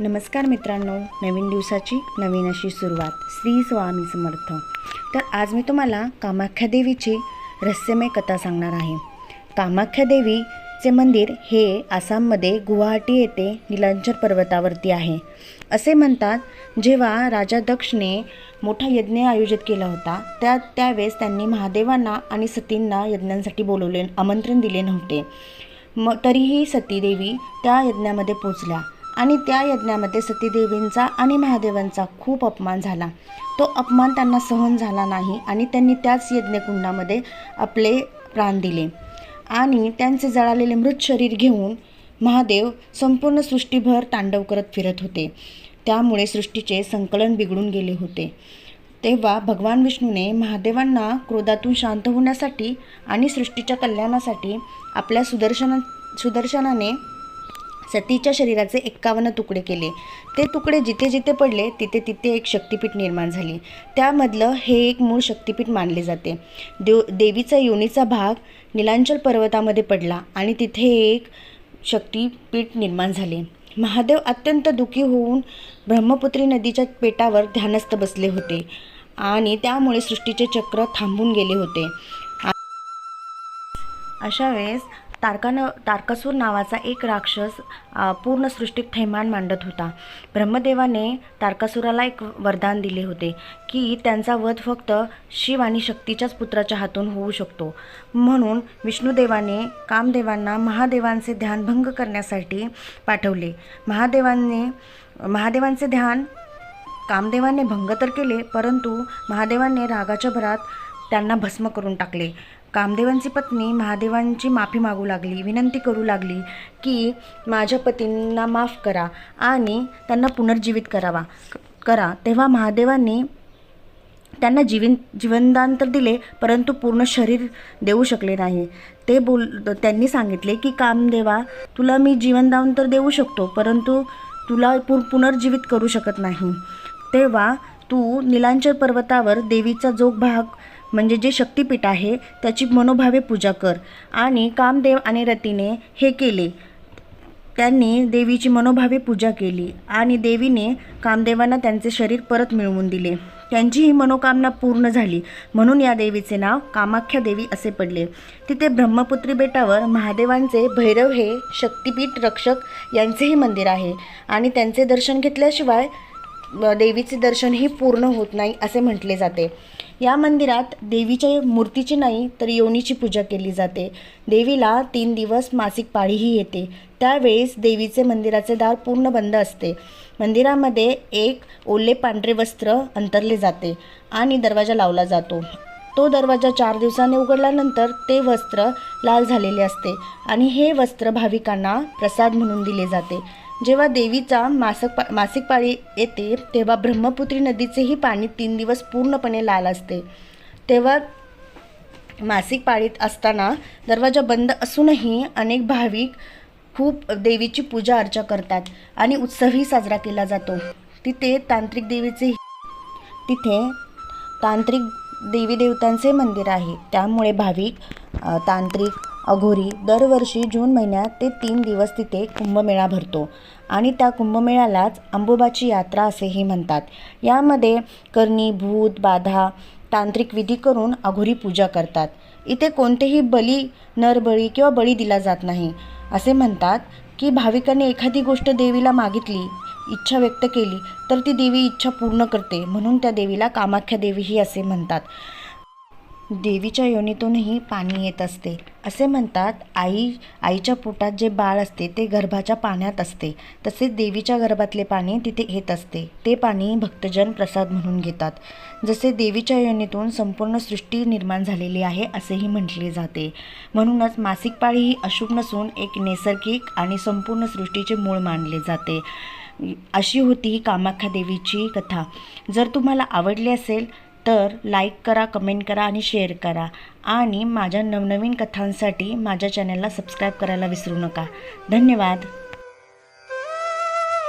नमस्कार मित्रांनो नवीन दिवसाची नवीन अशी सुरुवात. श्री स्वामी समर्थ. तर आज मी तुम्हाला कामाख्या देवीची रहस्यमय कथा सांगणार आहे. कामाख्या देवीचे मंदिर हे आसाममध्ये गुवाहाटी येथे निलांचर पर्वतावरती आहे. असे म्हणतात जेव्हा राजा दक्षने मोठा यज्ञ आयोजित केला होता त्या त्यावेळेस त्यांनी महादेवांना आणि सतींना यज्ञांसाठी बोलवले आमंत्रण दिले नव्हते. मग तरीही सतीदेवी त्या यज्ञामध्ये पोचल्या. आणि त्या यज्ञामध्ये सतीदेवींचा आणि महादेवांचा खूप अपमान झाला. तो अपमान त्यांना सहन झाला नाही आणि त्यांनी त्याच यज्ञकुंडामध्ये आपले प्राण दिले. आणि त्यांचे जळालेले मृत शरीर घेऊन महादेव संपूर्ण सृष्टीभर तांडव करत फिरत होते. त्यामुळे सृष्टीचे संकलन बिघडून गेले होते. तेव्हा भगवान विष्णूने महादेवांना क्रोधातून शांत होण्यासाठी आणि सृष्टीच्या कल्याणासाठी आपल्या सुदर्शन सुदर्शनाने सतीच्या शरीराचे एक्कावन्न तुकडे केले. ते तुकडे जिथे जिथे पडले तिथे तिथे एक शक्तिपीठ निर्माण झाली. त्यामधलं हे एक मूळ शक्तिपीठ मानले जाते. देव देवीचा योनीचा भाग निलांचल पर्वतामध्ये पडला आणि तिथे एक शक्तिपीठ निर्माण झाले. महादेव अत्यंत दुःखी होऊन ब्रह्मपुत्री नदीच्या पेटावर ध्यानस्थ बसले होते आणि त्यामुळे सृष्टीचे चक्र थांबून गेले होते. अशा वेळेस तारकानं तारकासूर नावाचा एक राक्षस पूर्ण सृष्टीत थैमान मांडत होता. ब्रह्मदेवाने तारकासुराला एक वरदान दिले होते की त्यांचा वध फक्त शिव आणि शक्तीच्याच पुत्राच्या हातून होऊ शकतो. म्हणून विष्णुदेवाने कामदेवांना महादेवांचे ध्यान भंग करण्यासाठी पाठवले. महादेवांनी महादेवांचे ध्यान कामदेवाने भंग तर केले परंतु महादेवाने रागाच्या भरात त्यांना भस्म करून टाकले. कामदेवांची पत्नी महादेवांची माफी मागू लागली विनंती करू लागली की माझ्या पतींना माफ करा आणि त्यांना पुनर्जीवित करावा. करा. तेव्हा महादेवांनी त्यांना जीवन जीवनदान तर दिले परंतु पूर्ण शरीर देऊ शकले नाही. ते बोल त्यांनी सांगितले की कामदेवा तुला मी जीवनदान तर देऊ शकतो परंतु तुला पु पुनर्जीवित करू शकत नाही. तेव्हा तू नीलांचल पर्वतावर देवीचा जोग भाग म्हणजे जे शक्तिपीठ आहे त्याची मनोभावे पूजा कर. आणि कामदेव आणि रतीने हे केले. त्यांनी देवीची मनोभावे पूजा केली आणि देवीने कामदेवांना त्यांचे शरीर परत मिळवून दिले. त्यांची ही मनोकामना पूर्ण झाली. म्हणून या देवीचे नाव कामाख्या देवी असे पडले. तिथे ब्रह्मपुत्री बेटावर महादेवांचे भैरव हे शक्तिपीठ रक्षक यांचेही मंदिर आहे. आणि त्यांचे दर्शन घेतल्याशिवाय देवीचे दर्शन हे पूर्ण होत नाही असे म्हटले जाते. या मंदिरात देवीच्या मूर्तीची नाही तर योनीची पूजा केली जाते. देवीला तीन दिवस मासिक पाळीही येते. त्यावेळेस देवीचे मंदिराचे दार पूर्ण बंद असते. मंदिरामध्ये एक ओले पांढरे वस्त्र अंतरले जाते आणि दरवाजा लावला जातो. तो दरवाजा चार दिवसाने उघडल्यानंतर ते वस्त्र लाल झालेले असते आणि हे वस्त्र भाविकांना प्रसाद म्हणून दिले जाते. जेव्हा देवीचा मासक पा मासिक पाळी येते तेव्हा ब्रह्मपुत्री नदीचेही पाणी तीन दिवस पूर्णपणे लाल असते. तेव्हा मासिक पाळीत असताना दरवाजा बंद असूनही अनेक भाविक खूप देवीची पूजा अर्चा करतात आणि उत्सवही साजरा केला जातो. तिथे तांत्रिक देवीचे तिथे तांत्रिक देवी देवतांचे मंदिर आहे. त्यामुळे भाविक तांत्रिक अघोरी दरवर्षी जून महिन्यात ते तीन दिवस तिथे कुंभमेळा भरतो. आणि त्या कुंभमेळ्यालाच अंबोबाची यात्रा असेही म्हणतात. यामध्ये करणी भूत बाधा तांत्रिक विधी करून अघोरी पूजा करतात. इथे कोणतेही बली नरबळी किंवा बळी दिला जात नाही. असे म्हणतात की भाविकांनी एखादी गोष्ट देवीला मागितली इच्छा व्यक्त केली तर ती देवी इच्छा पूर्ण करते. म्हणून त्या देवीला कामाख्या देवीही असे म्हणतात. देवीच्या योनीतूनही पाणी येत असते. असे म्हणतात आई आईच्या पोटात जे बाळ असते ते गर्भाच्या पाण्यात असते. तसेच देवीच्या गर्भातले पाणी तिथे येत असते. ते पाणी भक्तजन प्रसाद म्हणून घेतात. जसे देवीच्या योनीतून संपूर्ण सृष्टी निर्माण झालेली आहे असेही म्हटले जाते. म्हणूनच मासिक पाळी ही अशुभ नसून एक नैसर्गिक आणि संपूर्ण सृष्टीचे मूळ मानले जाते. अशी होती ही कामाख्या देवीची कथा. जर तुम्हाला आवडली असेल तर लाईक करा कमेंट करा आणि शेअर करा. आणि माझ्या नवनवीन कथांसाठी माझ्या चॅनलला सबस्क्राईब करायला विसरू नका. धन्यवाद.